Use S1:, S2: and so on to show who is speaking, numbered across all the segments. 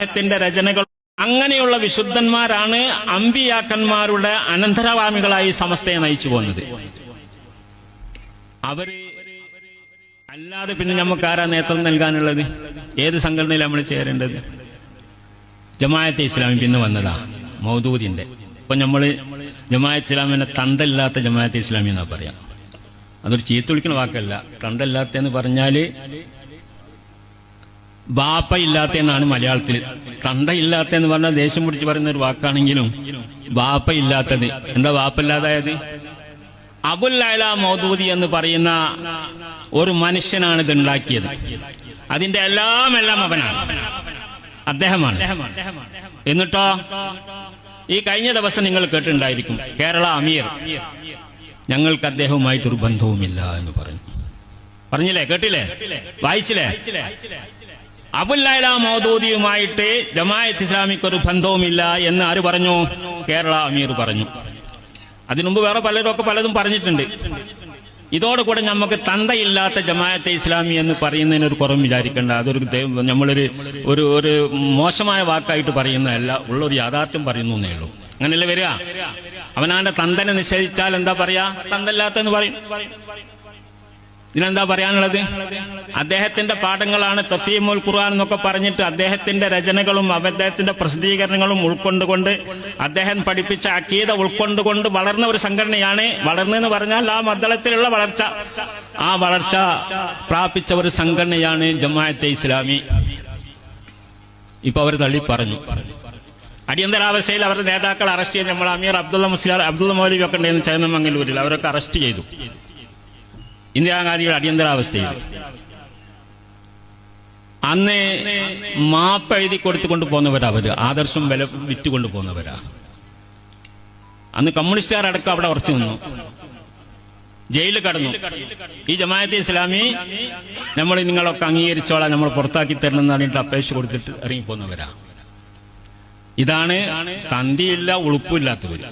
S1: അദ്ദേഹത്തിന്റെ രചനകൾ അങ്ങനെയുള്ള വിശുദ്ധന്മാരാണ് അമ്പിയാക്കന്മാരുടെ അനന്തരവാമികളായി സമസ്തയെ നയിച്ചു പോകുന്നത്. അവർ അല്ലാതെ പിന്നെ നമുക്ക് ആരാ നേതൃത്വം നൽകാനുള്ളത്? ഏത് സംഘടനയിൽ നമ്മൾ ചേരേണ്ടത്? ജമായത്തെ ഇസ്ലാമി പിന്നെ വന്നതാ മൗദൂദിന്റെ. ഇപ്പൊ നമ്മൾ ജമായത്ത് ഇസ്ലാമിനെ തന്തല്ലാത്ത ജമായത്തെ ഇസ്ലാമി എന്നാ പറയാം. അതൊരു ചീത്ത വിളിക്കുന്ന വാക്കല്ല. തന്തല്ലാത്ത എന്ന് പറഞ്ഞാൽ ബാപ്പ ഇല്ലാത്ത എന്നാണ് മലയാളത്തിൽ തന്ത ഇല്ലാത്ത എന്ന് പറഞ്ഞാൽ ദേഷ്യം പിടിച്ച് പറയുന്ന ഒരു വാക്കാണെങ്കിലും ബാപ്പ ഇല്ലാത്തത് എന്താ ബാപ്പ ഇല്ലാതായത് അബുൽ അല മൗദൂദി എന്ന് പറയുന്ന ഒരു മനുഷ്യനാണ് ഇത് ഉണ്ടാക്കിയത് അതിന്റെ എല്ലാം എല്ലാം അവനാണ്. അദ്ദേഹമാണ്. എന്നിട്ടോ? ഈ കഴിഞ്ഞ ദിവസം നിങ്ങൾ കേട്ടിട്ടുണ്ടായിരിക്കും. കേരള അമീർ. ഞങ്ങൾക്ക് അദ്ദേഹവുമായിട്ടൊരു ബന്ധവുമില്ല എന്ന് പറഞ്ഞു. പറഞ്ഞില്ലേ? കേട്ടില്ലേ? വായിച്ചില്ലേ? അബുല്ലാല മൗദൂദിയുമായിട്ട് ജമായത്ത് ഇസ്ലാമിക്ക് ഒരു ബന്ധവുമില്ല എന്ന് ആര് പറഞ്ഞു? കേരള അമീർ പറഞ്ഞു. അതിനുമുമ്പ് വേറെ പലരും ഒക്കെ പലതും പറഞ്ഞിട്ടുണ്ട്. ഇതോടുകൂടെ നമുക്ക് തന്തയില്ലാത്ത ജമായത്തെ ഇസ്ലാമി എന്ന് പറയുന്നതിന് ഒരു കുറവ് വിചാരിക്കേണ്ട. അതൊരു നമ്മളൊരു ഒരു ഒരു മോശമായ വാക്കായിട്ട് പറയുന്നതല്ല. ഉള്ളൊരു യാഥാർത്ഥ്യം പറയുന്നു എന്നേ ഉള്ളൂ. അങ്ങനെയല്ലേ വരിക? അവനാന്റെ തന്തനെ നിഷേധിച്ചാൽ എന്താ പറയാ? തന്തല്ലാത്തെന്ന് പറയും. ഇതിനെന്താ പറയാനുള്ളത്? അദ്ദേഹത്തിന്റെ പാഠങ്ങളാണ് തഫീമുൽ ഖുർആൻ എന്നൊക്കെ പറഞ്ഞിട്ട് അദ്ദേഹത്തിന്റെ രചനകളും അദ്ദേഹത്തിന്റെ പ്രസിദ്ധീകരണങ്ങളും ഉൾക്കൊണ്ടുകൊണ്ട് അദ്ദേഹം പഠിപ്പിച്ച അക്കീത ഉൾക്കൊണ്ടുകൊണ്ട് വളർന്ന ഒരു സംഘടനയാണ്. വളർന്നെന്ന് പറഞ്ഞാൽ ആ മദ്ദളത്തിലുള്ള വളർച്ച. ആ വളർച്ച പ്രാപിച്ച ഒരു സംഘടനയാണ് ജമാഅത്തെ ഇസ്ലാമി. ഇപ്പൊ അവർ തള്ളി പറഞ്ഞു. അടിയന്തരാവസ്ഥയിൽ അവരുടെ നേതാക്കൾ അറസ്റ്റ് ചെയ്ത് നമ്മൾ അമീർ അബ്ദുള്ള മുസ്ലിയാർ അബ്ദുള്ള മൗലവി ഒക്കെ ഉണ്ടായിരുന്നു ചേന്നമംഗലൂരിൽ അവരൊക്കെ അറസ്റ്റ് ചെയ്തു. ഇന്ദിരാഗാന്ധിയുടെ അടിയന്തരാവസ്ഥയിൽ. അന്ന് മാപ്പ് എഴുതി കൊടുത്തുകൊണ്ട് പോകുന്നവരാ അവർ. ആദർശം വില വിറ്റുകൊണ്ട് പോകുന്നവരാ അന്ന് കമ്മ്യൂണിസ്റ്റുകാർ അടക്കം അവിടെ ഉറച്ചു നിന്നു. ജയിലിൽ കടന്നു. ഈ ജമാഅത്തെ ഇസ്ലാമി നമ്മൾ നിങ്ങളൊക്കെ അംഗീകരിച്ചോളാം നമ്മൾ പുറത്താക്കി തരണം എന്ന് പറഞ്ഞിട്ട് അപേക്ഷ കൊടുത്തിട്ട് ഇറങ്ങിപ്പോന്നവരാ ഇതാണ് തന്തിയില്ല ഉളുപ്പില്ലാത്തവര്.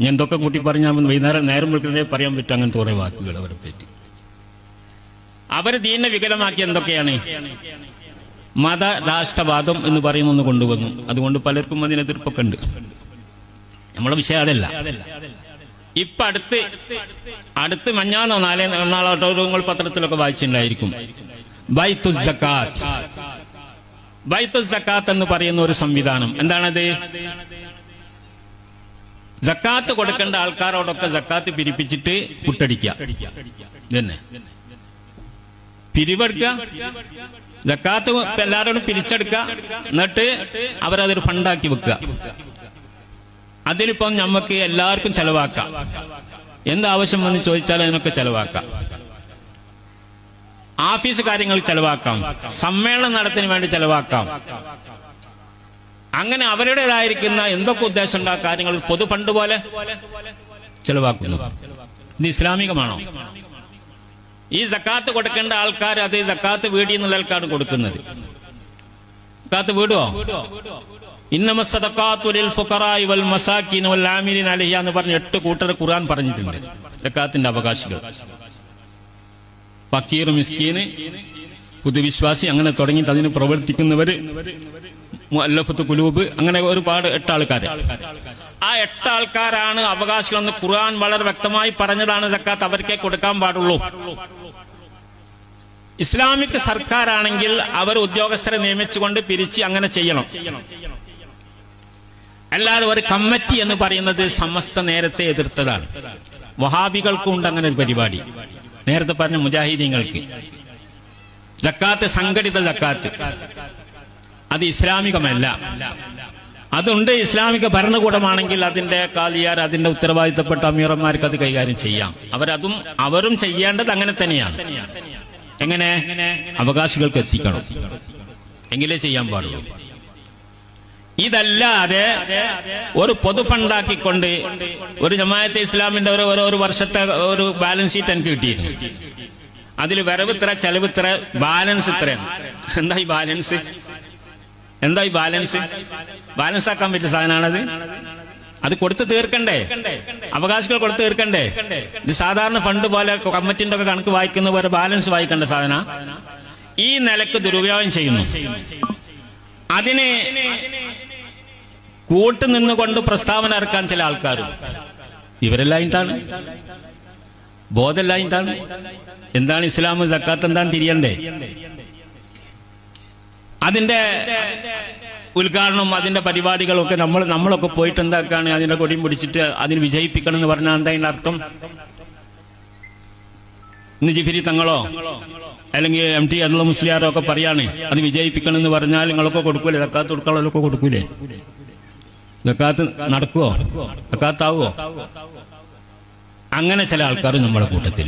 S1: ഞാൻ എന്തൊക്കെ കൂട്ടി പറഞ്ഞാൽ വൈകുന്നേരം നേരം വിളിക്കുന്നതേ പറയാൻ പറ്റും അങ്ങനത്തെ കുറെ വാക്കുകൾ അവരെ പറ്റി. അവർ ദീനെ വികലമാക്കി എന്തൊക്കെയാണ്? മത രാഷ്ട്രവാദം എന്ന് പറയുന്ന ഒന്ന് കൊണ്ടുവന്നു. അതുകൊണ്ട് പലർക്കും അതിന് എതിർപ്പൊക്കെ ഉണ്ട് നമ്മളെ വിഷയം അതല്ല. ഇപ്പൊ അടുത്ത് അടുത്ത് മഞ്ഞാന്നോ നാലേ നാളോട്ടോ നിങ്ങൾ പത്രത്തിലൊക്കെ വായിച്ചിട്ടുണ്ടായിരിക്കും. എന്ന് പറയുന്ന ഒരു സംവിധാനം. എന്താണത്? ജക്കാത്ത് കൊടുക്കേണ്ട ആൾക്കാരോടൊക്കെ ജക്കാത്ത് പിരിപ്പിച്ചിട്ട് കുട്ടടിക്കുക ഇതന്നെ. പിരിവെടുക്കുക ജക്കാത്ത് എല്ലാവരോടും പിരിച്ചെടുക്കുക എന്നിട്ട് അവരതൊരു ഫണ്ടാക്കി വെക്കുക അതിലിപ്പം നമുക്ക് എല്ലാവർക്കും ചെലവാക്കാം. എന്താവശ്യം വന്ന് ചോദിച്ചാൽ അതിനൊക്കെ ചെലവാക്കാം. ആഫീസ് കാര്യങ്ങൾ ചെലവാക്കാം. സമ്മേളനം നടത്തിന് വേണ്ടി ചെലവാക്കാം. അങ്ങനെ അവരുടേതായിരിക്കുന്ന എന്തൊക്കെ ഉദ്ദേശം ആ കാര്യങ്ങൾ പൊതു ഫണ്ട് പോലെ ചെലവാക്കുന്നു. ഇത് ഇസ്ലാമികമാണോ? ഈ സക്കാത്ത് കൊടുക്കേണ്ട ആൾക്കാർ അത് ഈ സക്കാത്ത് വീടി എന്നുള്ള ആൾക്കാണ് കൊടുക്കുന്നത്. സക്കാത്ത് വീടുവോ? എന്ന് പറഞ്ഞ എട്ട് കൂട്ടർ ഖുർആൻ പറഞ്ഞിട്ടുണ്ട്. സക്കാത്തിന്റെ അവകാശികൾ. ഫക്കീർ മിസ്കീന് പുതുവിശ്വാസി അങ്ങനെ തുടങ്ങിയിട്ട് അതിന് പ്രവർത്തിക്കുന്നവര് മുഅല്ലഫത്ത് കുലൂബ് അങ്ങനെ ഒരുപാട് എട്ട് ആൾക്കാർ എട്ട് ആൾക്കാരാണ് അവകാശികളെന്ന് ഖുർആൻ വളരെ വ്യക്തമായി പറഞ്ഞതാണ് സക്കാത്ത്. അവർക്കേ കൊടുക്കാൻ പാടുള്ളൂ. ഇസ്ലാമിക് സർക്കാരാണെങ്കിൽ അവർ ഉദ്യോഗസ്ഥരെ നിയമിച്ചുകൊണ്ട് പിരിച്ച് അങ്ങനെ ചെയ്യണം. അല്ലാതെ ഒരു കമ്മിറ്റി എന്ന് പറയുന്നത് സമസ്ത നേരത്തെ എതിർത്തതാണ്. വഹാബികൾക്കും ഉണ്ട് അങ്ങനെ ഒരു പരിപാടി. നേരത്തെ പറഞ്ഞ മുജാഹിദീങ്ങൾക്ക്. ജക്കാത്ത് സംഘടിത ജക്കാത്ത് അത് ഇസ്ലാമികമല്ല. അതുണ്ട് ഇസ്ലാമിക ഭരണകൂടമാണെങ്കിൽ അതിന്റെ കാലിയാർ അതിന്റെ ഉത്തരവാദിത്തപ്പെട്ട അമീറന്മാർക്ക് അത് കൈകാര്യം ചെയ്യാം. അവരതും അവരും ചെയ്യേണ്ടത് അങ്ങനെ തന്നെയാണ്. എങ്ങനെ? അവകാശികൾക്ക് എത്തിക്കണം. എങ്കിലേ ചെയ്യാൻ പാടുള്ളൂ. ഇതല്ലാതെ ഒരു പൊതു ഫണ്ടാക്കിക്കൊണ്ട് ഒരു ജമാഅത്തെ ഇസ്ലാമിന്റെ ഒരു- ഒരു വർഷത്തെ ഒരു ബാലൻസ് ഷീറ്റ് എനിക്ക് കിട്ടിയിരുന്നു. അതിൽ വരവ് ഇത്ര ചെലവ് ഇത്ര ബാലൻസ് ഇത്ര എന്താ ഈ ബാലൻസ് എന്താ ഈ ബാലൻസ് ബാലൻസ് ആക്കാൻ പറ്റിയ സാധനമാണത്? അത് കൊടുത്ത് തീർക്കണ്ടേ? അവകാശികൾ കൊടുത്ത് തീർക്കണ്ടേ? ഇത് സാധാരണ ഫണ്ട് പോലെ കമ്മിറ്റിന്റെ ഒക്കെ കണക്ക് വായിക്കുന്ന പോലെ ബാലൻസ് വായിക്കേണ്ട സാധന. ഈ നിലയ്ക്ക് ദുരുപയോഗം ചെയ്യുന്നു. അതിന് കൂട്ടു നിന്നുകൊണ്ട് പ്രസ്താവന ഇറക്കാൻ ചില ആൾക്കാർ ഇവരെല്ലായിട്ടാണ് ബോധമില്ലായിട്ടാണ് എന്താണ് ഇസ്ലാം സക്കാത്ത് എന്താണ് തിരിയണ്ടേ? അതിന്റെ ഉദ്ഘാടനവും അതിന്റെ പരിപാടികളൊക്കെ നമ്മൾ നമ്മളൊക്കെ പോയിട്ട് എന്താക്കാണ് അതിന്റെ കൊടിയും പിടിച്ചിട്ട് അതിന് വിജയിപ്പിക്കണം എന്ന് പറഞ്ഞാൽ എന്താ അതിന്റെ അർത്ഥം? ഇന്ന് ജിഫിരി തങ്ങളോ? അല്ലെങ്കിൽ എം ടി അതുള്ള മുസ്ലിയാരോ ഒക്കെ പറയാണ് അത് വിജയിപ്പിക്കണം എന്ന് പറഞ്ഞാൽ നിങ്ങളൊക്കെ കൊടുക്കൂലേ? തക്കാത്ത് കൊടുക്കാളൊക്കെ കൊടുക്കൂലേ? തക്കാത്ത് നടക്കുവോ? തക്കാത്താവോ അങ്ങനെ ചില ആൾക്കാർ നമ്മുടെ കൂട്ടത്തിൽ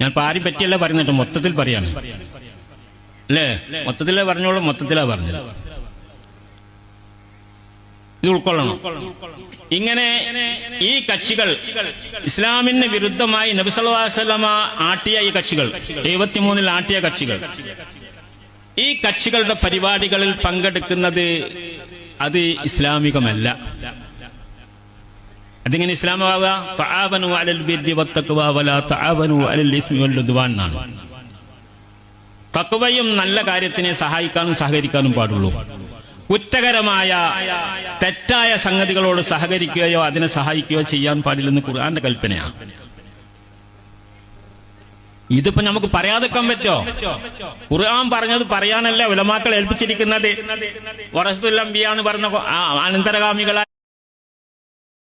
S1: ഞാൻ പാരി പറ്റിയല്ല പറയുന്നിട്ട് മൊത്തത്തിൽ പറയാണ്. അല്ലേ മൊത്തത്തിലേ പറഞ്ഞോളൂ മൊത്തത്തിലാ പറഞ്ഞത്. ഇത് ഉൾക്കൊള്ളണം. ഇങ്ങനെ ഈ കക്ഷികൾ ഇസ്ലാമിന് വിരുദ്ധമായി നബിസല്ലാസ്ലമ ആട്ടിയ ഈ കക്ഷികൾ എഴുപത്തിമൂന്നിൽ ആട്ടിയ കക്ഷികൾ. ഈ കക്ഷികളുടെ പരിപാടികളിൽ പങ്കെടുക്കുന്നത് അത് ഇസ്ലാമികമല്ല. അതിങ്ങനെ ഇസ്ലാമാവുക തക്വയും നല്ല കാര്യത്തിനെ സഹായിക്കാനും സഹകരിക്കാനും പാടുള്ളൂ. കുറ്റകരമായ തെറ്റായ സംഗതികളോട് സഹകരിക്കുകയോ അതിനെ സഹായിക്കുകയോ ചെയ്യാൻ പാടില്ലെന്ന് ഖുർആന്റെ കൽപ്പനയാണ് ഇതിപ്പോ നമുക്ക് പറയാതെക്കാൻ പറ്റോ? ഖുർആൻ പറഞ്ഞത് പറയാനല്ല ഉലമാക്കൾ ഏൽപ്പിച്ചിരിക്കുന്നത്. വറസ്തുല്ലംബിയാന്ന് പറഞ്ഞ അനന്തരഗാമികളായ